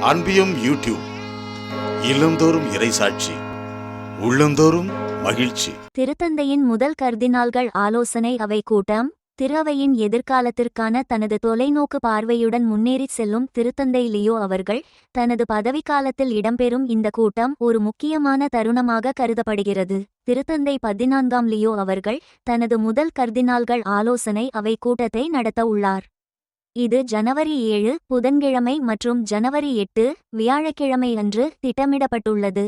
அன்பியும் YouTube இல்லந்தோறும் இறைசாட்சி உள்ளந்தோறும் மகிழ்ச்சி. திருத்தந்தையின் முதல் கர்தினால்கள் ஆலோசனை அவை கூட்டம் திருவையின் எதிர்காலத்திற்கான தனது தொலைநோக்கு பார்வையுடன் முன்னேறிச் செல்லும் திருத்தந்தை லியோ அவர்கள் தனது பதவிக்காலத்தில் இடம்பெறும் இந்த கூட்டம் ஒரு முக்கியமான தருணமாக கருதப்படுகிறது. திருத்தந்தை பதினான்காம் லியோ அவர்கள் தனது முதல் கர்தினால்கள் ஆலோசனை அவை கூட்டத்தை நடத்த உள்ளார். இது ஜனவரி ஏழு புதன்கிழமை மற்றும் ஜனவரி எட்டு வியாழக்கிழமை அன்று திட்டமிடப்பட்டுள்ளது.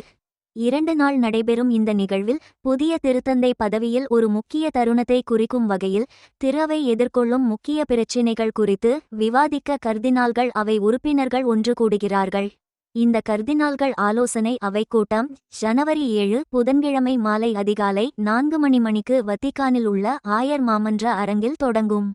இரண்டு நாள் நடைபெறும் இந்த நிகழ்வில் புதிய திருத்தந்தை பதவியில் ஒரு முக்கிய தருணத்தை குறிக்கும் வகையில் திறவை எதிர்கொள்ளும் முக்கிய பிரச்சினைகள் குறித்து விவாதிக்க கர்தினால்கள் அவை உறுப்பினர்கள் ஒன்று கூடுகிறார்கள். இந்த கர்தினால்கள் ஆலோசனை அவை கூட்டம் ஜனவரி ஏழு புதன்கிழமை மாலை அதிகாலை நான்கு மணி மணிக்கு வத்திக்கானில் உள்ள ஆயர் மாமன்ற அரங்கில் தொடங்கும்.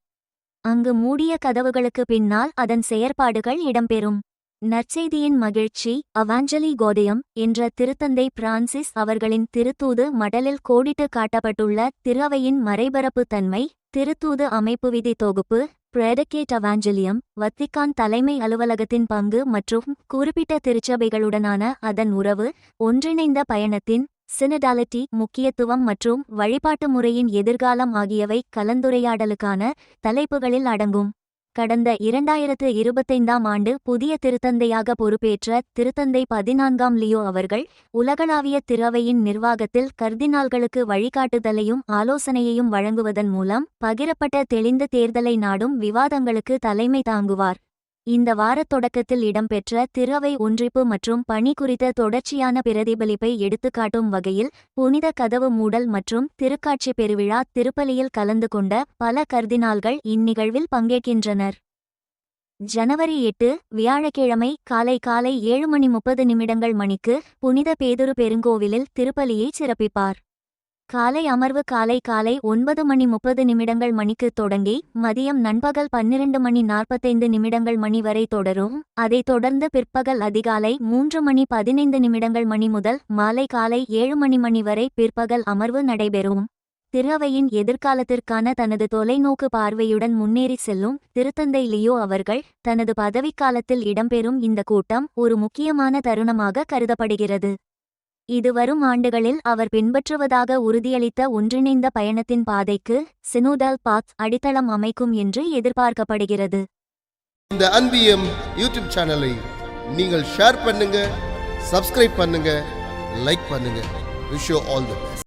அங்கு மூடிய கதவுகளுக்கு பின்னால் அதன் செயற்பாடுகள் இடம்பெறும். நற்செய்தியின் மகிழ்ச்சி அவாஞ்சலி கோதயம் என்ற திருத்தந்தை பிரான்சிஸ் அவர்களின் திருத்தூது மடலில் கோடிட்டு காட்டப்பட்டுள்ள திருவையின் மறைபரப்பு தன்மை திருத்தூது அமைப்பு விதி தொகுப்பு பிரெடகேட் அவாஞ்சலியம் வத்திக்கான் தலைமை அலுவலகத்தின் பங்கு மற்றும் குறிப்பிட்ட திருச்சபைகளுடனான அதன் உறவு ஒன்றிணைந்த பயணத்தின் சினடாலிட்டி முக்கியத்துவம் மற்றும் வழிபாட்டு முறையின் எதிர்காலம் ஆகியவை கலந்துரையாடலுக்கான தலைப்புகளில் அடங்கும். கடந்த இரண்டாயிரத்து இருபத்தைந்தாம் ஆண்டு புதிய திருத்தந்தையாக பொறுப்பேற்ற திருத்தந்தை பதினான்காம் லியோ அவர்கள் உலகளாவிய திறவையின் நிர்வாகத்தில் கர்தினால்களுக்கு வழிகாட்டுதலையும் ஆலோசனையையும் வழங்குவதன் மூலம் பகிரப்பட்ட தெளிந்த தேர்தலை நாடும் விவாதங்களுக்கு தலைமை தாங்குவார். இந்த வாரத் தொடக்கத்தில் இடம்பெற்ற திறவை ஒன்றிப்பு மற்றும் பணி குறித்த தொடர்ச்சியான பிரதிபலிப்பை எடுத்துக்காட்டும் வகையில் புனித கதவு மூடல் மற்றும் திருக்காட்சி பெருவிழா திருப்பலியில் கலந்து கொண்ட பல கர்தினால்கள் இந்நிகழ்வில் பங்கேற்கின்றனர். ஜனவரி எட்டு வியாழக்கிழமை காலை காலை ஏழு மணி முப்பது நிமிடங்கள் மணிக்கு புனித பேதுரு பெருங்கோவிலில் திருப்பலியை சிறப்பிப்பார். காலை அமர்வு காலை காலை ஒன்பது மணி முப்பது நிமிடங்கள் மணிக்கு தொடங்கி மதியம் நண்பகல் பன்னிரண்டு மணி நாற்பத்தைந்து நிமிடங்கள் மணி வரை தொடரும். அதைத் தொடர்ந்து பிற்பகல் அதிகாலை மூன்று மணி பதினைந்து நிமிடங்கள் மணி முதல் மாலை காலை ஏழு மணி மணி வரை பிற்பகல் அமர்வு நடைபெறும். திருவையின் எதிர்காலத்திற்கான தனது தொலைநோக்கு பார்வையுடன் முன்னேறி செல்லும் திருத்தந்தை லியோ அவர்கள் தனது பதவிக்காலத்தில் இடம்பெறும் இந்த கூட்டம் ஒரு முக்கியமான தருணமாக கருதப்படுகிறது. இது வரும் ஆண்டுகளில் அவர் பின்பற்றுவதாக உறுதியளித்த ஒன்றிணைந்த பயணத்தின் பாதைக்கு சினோடல் பாத் அடித்தளம் அமைக்கும் என்று எதிர்பார்க்கப்படுகிறது. இந்த அன்பியம் யூடியூப் சேனலை நீங்கள் ஷேர் பண்ணுங்க சப்ஸ்கிரைப் பண்ணுங்க லைக் பண்ணுங்க. Wish all the best